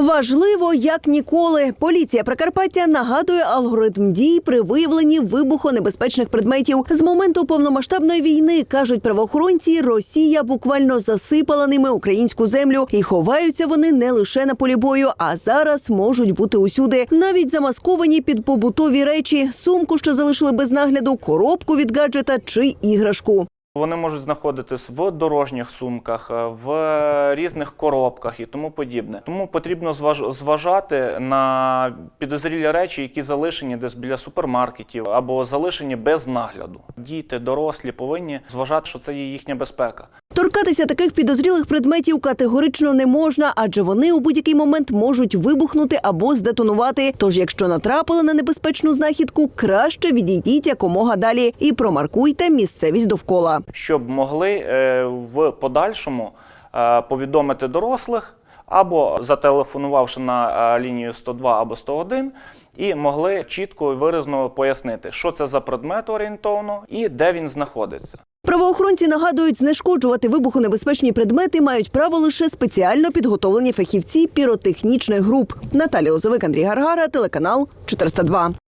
Важливо як ніколи. Поліція Прикарпаття нагадує алгоритм дій при виявленні вибухонебезпечних предметів. З моменту повномасштабної війни кажуть правоохоронці, Росія буквально засипала ними українську землю, і ховаються вони не лише на полі бою, а зараз можуть бути усюди, навіть замасковані під побутові речі, сумку, що залишили без нагляду, коробку від гаджета чи іграшку. Вони можуть знаходитись в дорожніх сумках, е, в різних коробках і тому подібне. Тому потрібно зваж- зважати на підозрілі речі, які залишені десь біля супермаркетів або залишені без нагляду. Діти, дорослі повинні зважати, що це є їхня безпека. Торкатися таких підозрілих предметів категорично не можна, адже вони у будь-який момент можуть вибухнути або здетонувати. Тож, якщо натрапили на небезпечну знахідку, краще відійдіть якомога далі і промаркуйте місцевість довкола. щоб могли е, в подальшому е, повідомити дорослих або зателефонувавши на е, лінію 102 або 101, і могли чітко і виразно пояснити, що це за предмет орієнтовно і де він знаходиться. Правоохоронці нагадують, знешкоджувати вибухонебезпечні предмети мають право лише спеціально підготовлені фахівці піротехнічних груп. Наталія Озовик, Андрій Гаргара, телеканал 402.